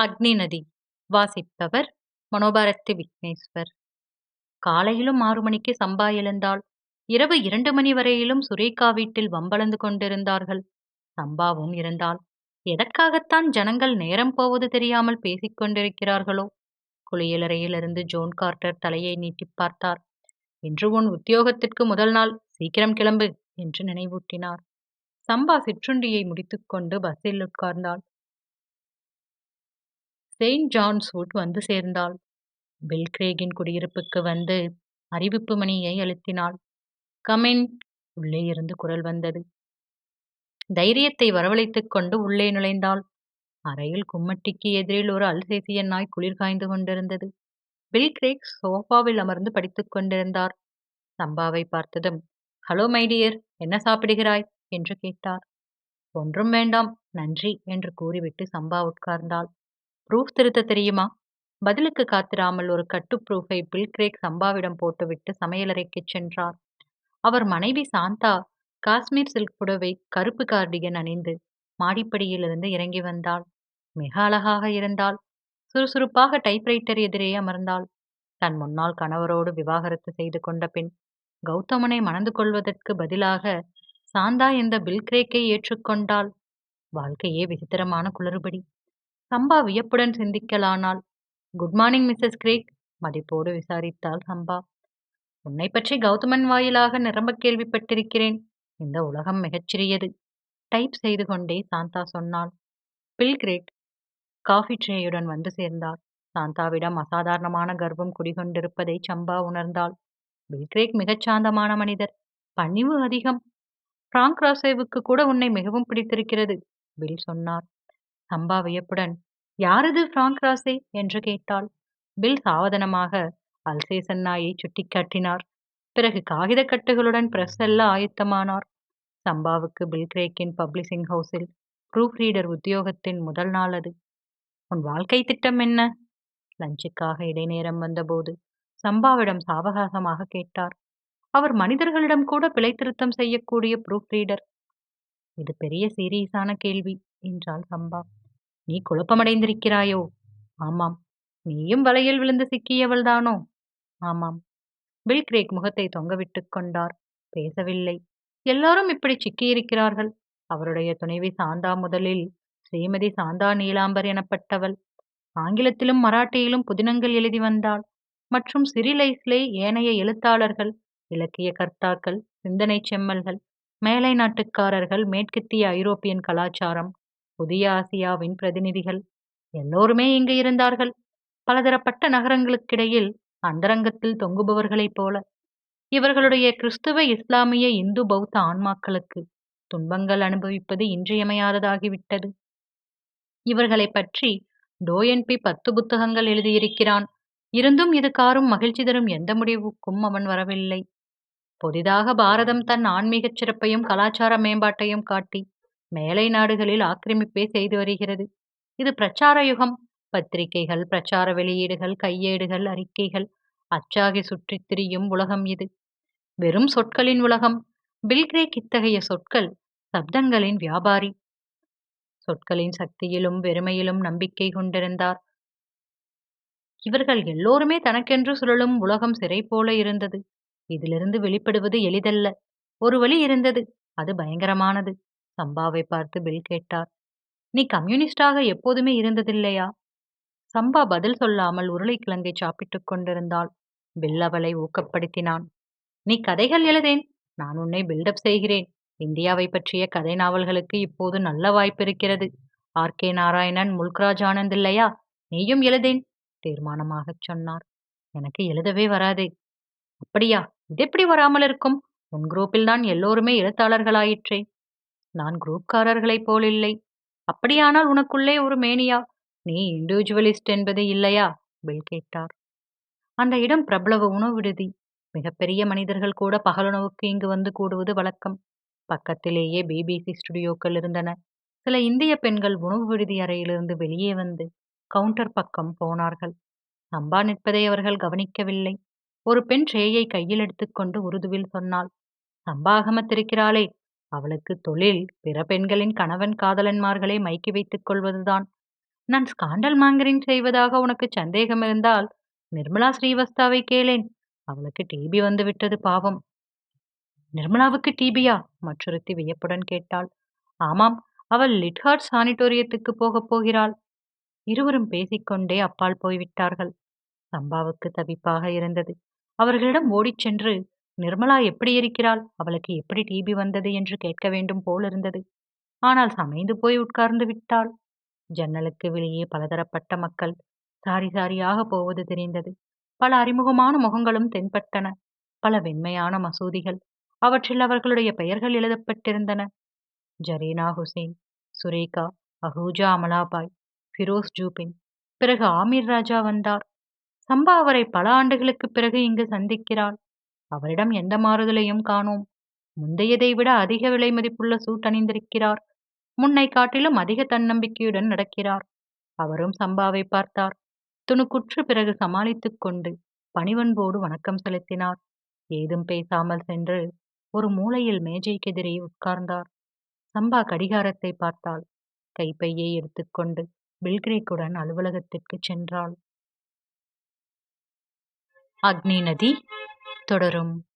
அக்னி நதி. வாசிப்பவர் மனோபாரதி விக்னேஸ்வர். காலையிலும் ஆறு மணிக்கு சம்பா எழுந்தாள். இரவு இரண்டு மணி வரையிலும் சுரேகா வீட்டில் வம்பளந்து கொண்டிருந்தார்கள். சம்பாவும் இருந்தாள். எதற்காகத்தான் ஜனங்கள் நேரம் போவது தெரியாமல் பேசிக் கொண்டிருக்கிறார்களோ? குளியலறையிலிருந்து ஜோன் கார்ட்டர் தலையை நீட்டிப் பார்த்தார். இன்று உன் உத்தியோகத்திற்கு முதல் நாள் சீக்கிரம் கிளம்பு என்று நினைவூட்டினார். சம்பா சிற்றுண்டியை முடித்துக்கொண்டு பஸ்ஸில் உட்கார்ந்தாள். செயின்ட் ஜான்ஸ் வுட் வந்து சேர்ந்தாள். பில்கிரேகின் குடியிருப்புக்கு வந்து அறிவிப்பு மணியை அழுத்தினாள். கமின் உள்ளே இருந்து குரல் வந்தது. தைரியத்தை வரவழைத்துக் கொண்டு உள்ளே நுழைந்தாள். அறையில் கும்மட்டிக்கு எதிரில் ஒரு அல்சேசிய நாய் குளிர் காய்ந்து கொண்டிருந்தது. பில் கிரேக் சோஃபாவில் அமர்ந்து படித்துக் கொண்டிருந்தார். சம்பாவை பார்த்ததும் ஹலோ மைடியர் என்ன சாப்பிடுகிறாய்? என்று கேட்டார். ஒன்றும் வேண்டாம் நன்றி என்று கூறிவிட்டு சம்பா உட்கார்ந்தாள். ப்ரூஃப் திருத்த தெரியுமா? பதிலுக்கு காத்திராமல் ஒரு கட்டு ப்ரூஃபை பில் கிரேக் சம்பாவிடம் போட்டுவிட்டு சமையலறைக்குச் சென்றார். அவர் மனைவி சாந்தா காஷ்மீர் சில்க் புடவை கருப்பு கார்டிகன் அணிந்து மாடிப்படியிலிருந்து இறங்கி வந்தாள். மிக அழகாக இருந்தாள். சுறுசுறுப்பாக டைப்ரைட்டர் எதிரே அமர்ந்தாள். தன் முன்னாள் கணவரோடு விவாகரத்து செய்து கொண்ட பின் கௌதமனை மணந்து கொள்வதற்கு பதிலாக சாந்தா இந்த பில்கிரேக்கை ஏற்றுக்கொண்டாள். வாழ்க்கையே விசித்திரமான குளறுபடி. சம்பா வியப்புடன் சிந்திக்கலானாள் குட் மார்னிங் மிஸ்ஸஸ் கிரேக். மதிப்போடு விசாரித்தாள் சம்பா. உன்னை பற்றி கௌதமன் வாயிலாக நிரம்ப கேள்விப்பட்டிருக்கிறேன். இந்த உலகம் மிகச்சிறியது. டைப் செய்து கொண்டே சாந்தா சொன்னாள். Bill Craig. காஃபி ட்ரேயுடன் வந்து சேர்ந்தார் சாந்தாவிடம் அசாதாரணமான கர்வம் குடிகொண்டிருப்பதை சம்பா உணர்ந்தாள். பில்கிரேக் மிகச் சாந்தமான மனிதர். பணிவு அதிகம். பிராங்க் ராசேவுக்கு கூட உன்னை மிகவும் பிடித்திருக்கிறது பில் சொன்னார். சம்பா வியப்புடன் யாரது பிராங்க் ராசே? என்று கேட்டாள். பில் சாவதனமாக அல்சேசன் நாயை சுட்டிக்காட்டினார் பிறகு காகித கட்டுகளுடன் பிரஸ் செல்ல ஆயத்தமானார். சம்பாவுக்கு பில் கிரேக்கின் பப்ளிஷிங் ஹவுஸில் ப்ரூஃப் ரீடர் உத்தியோகத்தின் முதல் நாள் அது. உன் வாழ்க்கை திட்டம் என்ன? லஞ்சுக்காக இடைநேரம் வந்தபோது சம்பாவிடம் சாவகாசமாக கேட்டார். அவர் மனிதர்களிடம் கூட பிழை திருத்தம் செய்யக்கூடிய ப்ரூஃப் ரீடர் இது பெரிய சீரியஸான கேள்வி என்றாள் சம்பா. நீ குழப்பமடைந்திருக்கிறாயோ? ஆமாம். நீயும் வலையில் விழுந்து சிக்கியவள்தானோ ஆமாம். பில் கிரேக் முகத்தை தொங்கவிட்டுக் கொண்டார். பேசவில்லை. எல்லாரும் இப்படி சிக்கியிருக்கிறார்கள். அவருடைய துணைவி சாந்தா முதலில் ஸ்ரீமதி சாந்தா நீலாம்பர் எனப்பட்டவள். ஆங்கிலத்திலும் மராட்டியிலும் புதினங்கள் எழுதி வந்தாள். மற்றும் சிறிலைஸ்லே ஏனைய எழுத்தாளர்கள் இலக்கிய கர்த்தாக்கள் சிந்தனை செம்மல்கள் மேலை நாட்டுக்காரர்கள் மேற்கத்திய ஐரோப்பியன் கலாச்சாரம் புதிய ஆசியாவின் பிரதிநிதிகள் எல்லோருமே இங்கு இருந்தார்கள். பலதரப்பட்ட நகரங்களுக்கிடையில் அந்தரங்கத்தில் தொங்குபவர்களைப் போல. இவர்களுடைய கிறிஸ்துவ இஸ்லாமிய இந்து பௌத்த ஆன்மாக்களுக்கு துன்பங்கள் அனுபவிப்பது இன்றியமையாததாகிவிட்டது. இவர்களை பற்றி டோயன்பி பத்து புத்தகங்கள் எழுதியிருக்கிறான். இருந்தும் இது காரும் மகிழ்ச்சி தரும் எந்த முடிவுக்கும் அவன் வரவில்லை. புதிதாக பாரதம் தன் ஆன்மீகச் சிறப்பையும் கலாச்சார மேம்பாட்டையும் காட்டி மேலை நாடுகளில் ஆக்கிரமிப்பே செய்து வருகிறது. இது பிரச்சார யுகம். பத்திரிகைகள் பிரச்சார வெளியீடுகள் கையேடுகள் அறிக்கைகள் அச்சாகி சுற்றித் திரியும் உலகம் இது. வெறும் சொற்களின் உலகம். பில்கிரேக் இத்தகைய சொற்கள் சப்தங்களின் வியாபாரி. சொற்களின் சக்தியிலும் வெறுமையிலும் நம்பிக்கை கொண்டிருந்தார். இவர்கள் எல்லோருமே தனக்கென்று சுழலும் உலகம் சிறை போல இருந்தது. இதிலிருந்து வெளிப்படுவது எளிதல்ல. ஒரு வழி இருந்தது. அது பயங்கரமானது. சம்பாவை பார்த்து பில் கேட்டார். நீ கம்யூனிஸ்டாக எப்போதுமே இருந்ததில்லையா? சம்பா பதில் சொல்லாமல் உருளைக்கிழங்கை சாப்பிட்டுக் கொண்டிருந்தாள். பில் அவளை ஊக்கப்படுத்தினான். நீ கதைகள் எழுதேன். நான் உன்னை பில்டப் செய்கிறேன். இந்தியாவை பற்றிய கதை நாவல்களுக்கு இப்போது நல்ல வாய்ப்பு இருக்கிறது. ஆர். கே. நாராயணன் முல்க்ராஜ் ஆனந்த் இல்லையா? நீயும் எழுதேன் தீர்மானமாகச் சொன்னார். எனக்கு எழுதவே வராதே. அப்படியா? இது எப்படி வராமல் இருக்கும்? உன் குரூப்பில் தான் எல்லோருமே எழுத்தாளர்களாயிற்றே. நான் குரூப்காரர்களைப் போல் இல்லை அப்படியானால் உனக்குள்ளே ஒரு மேனியா? நீ இண்டிவிஜுவலிஸ்ட் என்பது இல்லையா? பில் கேட்டார். அந்த இடம் பிரபலவ உணவு விடுதி. மிகப்பெரிய மனிதர்கள் கூட பகலுணவுக்கு இங்கு வந்து கூடுவது வழக்கம். பக்கத்திலேயே பிபிசி ஸ்டுடியோக்கள் இருந்தன. சில இந்திய பெண்கள் உணவு விடுதி அறையிலிருந்து வெளியே வந்து கவுண்டர் பக்கம் போனார்கள். சம்பா நிற்பதை அவர்கள் கவனிக்கவில்லை. ஒரு பெண் ட்ரேயை கையில் எடுத்துக்கொண்டு உருதுவில் சொன்னாள் சம்பா அகமத்திருக்கிறாளே அவளுக்கு தொழில் பிற பெண்களின் கணவன் காதலன்மார்களை மைக்கி வைத்துக் கொள்வதுதான். நான் ஸ்காண்டல் மாங்கரிங் செய்வதாக உனக்கு சந்தேகம் இருந்தால் நிர்மலா ஸ்ரீவஸ்தாவை கேளேன். அவளுக்கு டிபி வந்து விட்டது பாவம். நிர்மலாவுக்கு டிபியா மற்றொருத்தி வியப்புடன் கேட்டாள். ஆமாம் அவள் லிட்ஹார்ட் சானிட்டோரியத்துக்கு போகப் போகிறாள். இருவரும் பேசிக்கொண்டே அப்பால் போய்விட்டார்கள். சம்பாவுக்கு தவிப்பாக இருந்தது. அவர்களிடம் ஓடிச் சென்று நிர்மலா எப்படி இருக்கிறாள்? அவளுக்கு எப்படி டிபி வந்தது என்று கேட்க வேண்டும் போலிருந்தது ஆனால் சமைந்து போய் உட்கார்ந்து விட்டாள். ஜன்னலுக்கு வெளியே பலதரப்பட்ட மக்கள் சாரி சாரியாக போவது தெரிந்தது. பல அறிமுகமான முகங்களும் தென்பட்டன. பல வெண்மையான மசூதிகள் அவற்றில் அவர்களுடைய பெயர்கள் எழுதப்பட்டிருந்தன. ஜரீனா ஹுசேன் சுரேகா அஹூஜா அமலாபாய் ஃபிரோஸ் ஜூபின் பிறகு ஆமீர் ராஜா வந்தார். சம்பா அவரை பல ஆண்டுகளுக்கு பிறகு இங்கு சந்திக்கிறாள். அவரிடம் எந்த மாறுதலையும் காணோம். முந்தையதை விட அதிக விலை மதிப்புள்ள சூட் அணிந்திருக்கிறார். முன்னை காட்டிலும் அதிக தன்னம்பிக்கையுடன் நடக்கிறார். அவரும் சம்பாவை பார்த்தார். துணுக்குற்று பிறகு சமாளித்துக் கொண்டு பணிவன்போடு வணக்கம் செலுத்தினார். ஏதும் பேசாமல் சென்று ஒரு மூலையில் மேஜைக்கெதிரே உட்கார்ந்தார். சம்பா கடிகாரத்தை பார்த்தாள். கைப்பையை எடுத்துக்கொண்டு பில்கிரேக்குடன் அலுவலகத்திற்கு சென்றாள். அக்னி நதி தொடரும்.